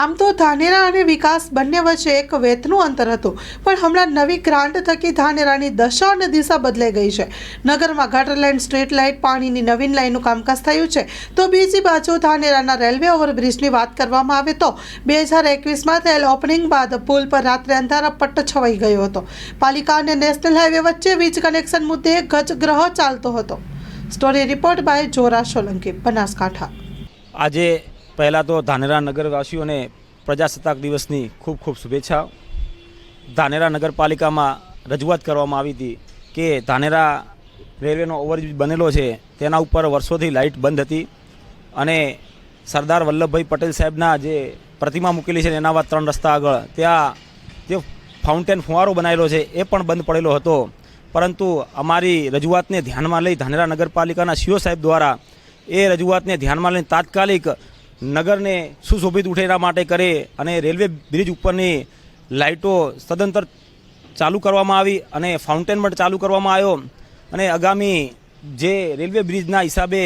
આમ તો ધાનેરા અને વિકાસ બંને વચ્ચે એક વેતનું અંતર હતું, પણ હમણાં નવી ગ્રાન્ટ થકી ધાનેરાની દશા અને દિશા બદલાઈ ગઈ છે. નગરમાં ગટર લાઇન સ્ટ્રીટ લાઇટ પાણીની નવીન લાઇનનું કામકાજ થયું છે. તો બીજી બાજુ ધાનેરાના રેલવે ઓવરબ્રિજની વાત કરવામાં આવે તો, બે હજાર એકવીસમાં થયેલ ઓપનિંગ બાદ પુલ પર રાત્રે અંધારા પટ્ટ છવાઈ ગયો હતો. પાલિકા અને નેશનલ હાઈવે વચ્ચે વીજ કનેક્શન મુદ્દે ગજગ્રહ ચાલતો હતો. Story report by Jora Solanki, Banaskantha. આજે પહેલાં તો ધાનેરા નગરવાસીઓને પ્રજાસત્તાક દિવસની ખૂબ ખૂબ શુભેચ્છા. ધાનેરા નગરપાલિકામાં રજૂઆત કરવામાં આવી હતી કે ધાનેરા રેલવેનો ઓવરબ્રિજ બનેલો છે, તેના ઉપર વર્ષોથી લાઇટ બંધ હતી અને સરદાર વલ્લભભાઈ પટેલ સાહેબના જે પ્રતિમા મૂકેલી છે એના બાદ ત્રણ રસ્તા આગળ, ત્યાં જે ફાઉન્ટેન ફુવારો બનાવેલો છે એ પણ બંધ પડેલો હતો. પરંતુ અમારી રજૂઆતને ધ્યાનમાં લઈ ધાનેરા નગરપાલિકાના સીઓ સાહેબ દ્વારા એ રજૂઆતને ધ્યાનમાં લઈને તાત્કાલિક નગરને સુશોભિત ઉઠેરા માટે કરે અને રેલવે બ્રિજ ઉપરની લાઇટો સદંતર ચાલુ કરવામાં આવી અને ફાઉન્ટેન પણ ચાલુ કરવામાં આવ્યો. અને આગામી જે રેલવે બ્રિજના હિસાબે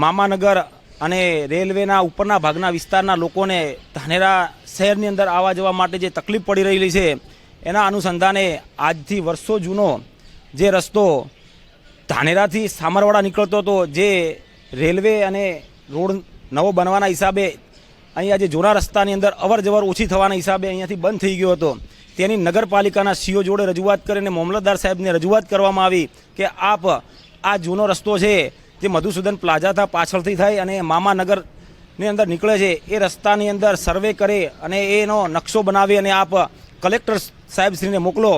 મામાનગર અને રેલવેના ઉપરના ભાગના વિસ્તારના લોકોને ધાનેરા શહેરની અંદર આવવા જવા માટે જે તકલીફ પડી રહેલી છે, એના અનુસંધાને આજથી વર્ષો જૂનો જે રસ્તો ધાનેરાથી સામરવાડા નીકળતો હતો, જે રેલવે અને રોડ નવો બનવાના હિસાબે અહીંયા જે જૂના રસ્તાની અંદર અવર જવર ઓછી થવાના હિસાબે અહીંયાથી બંધ થઈ ગયો હતો. તેની નગરપાલિકાના સીઓ જોડે રજૂઆત કરીને મામલતદાર સાહેબને રજૂઆત કરવામાં આવી કે આપ આ જૂનો રસ્તો છે, જે મધુસૂદન પ્લાઝાથી પાછળથી થાય અને મામાનગરની અંદર નીકળે છે, એ રસ્તાની અંદર સર્વે કરે અને એનો નકશો બનાવી અને આપ કલેક્ટર સાહેબશ્રીને મોકલો.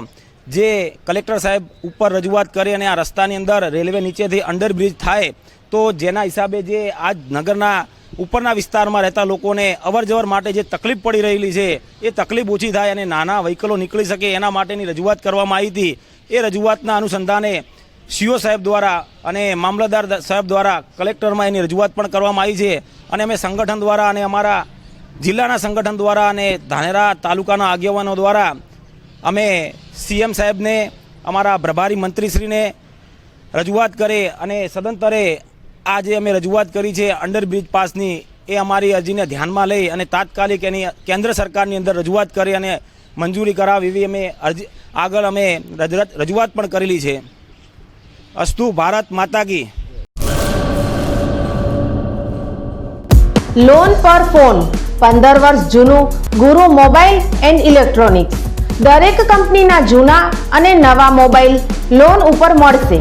જે કલેક્ટર સાહેબ ઉપર રજૂઆત કરી અને આ રસ્તાની અંદર રેલવે નીચેથી અંડરબ્રિજ થાય, તો જેના હિસાબે જે આ નગરના ઉપરના વિસ્તારમાં રહેતા લોકોને અવરજવર માટે જે તકલીફ પડી રહેલી છે, એ તકલીફ ઓછી થાય અને નાના વ્હીકલો નીકળી શકે એના માટેની રજૂઆત કરવામાં આવી હતી. એ રજૂઆતના અનુસંધાને સીઓ સાહેબ દ્વારા અને મામલતદાર સાહેબ દ્વારા કલેક્ટરમાં એની રજૂઆત પણ કરવામાં આવી છે. અને અમે સંગઠન દ્વારા અને અમારા જિલ્લાના સંગઠન દ્વારા અને ધાનેરા તાલુકાના આગેવાનો દ્વારા અમે સીએમ સાહેબને, અમારા પ્રભારી મંત્રીશ્રીને રજૂઆત કરે અને સદંતરે આ જે અમે રજૂઆત કરી છે અંડરબ્રિજ પાસની. એ અમારી અરજીને ધ્યાનમાં લઈ અને તાત્કાલિક એની કેન્દ્ર સરકારની અંદર રજૂઆત કરી અને મંજૂરી કરાવી એવી અમે અરજી, આગળ અમે રજૂઆત પણ કરેલી છે. અસ્તુ ભારત માતા કી. લોન પર ફોન પંદર વર્ષ જૂનું, ગુરુ મોબાઈલ એન્ડ ઇલેક્ટ્રોનિક્સ. દરેક કંપનીના જૂના અને નવા મોબાઈલ લોન ઉપર મળશે.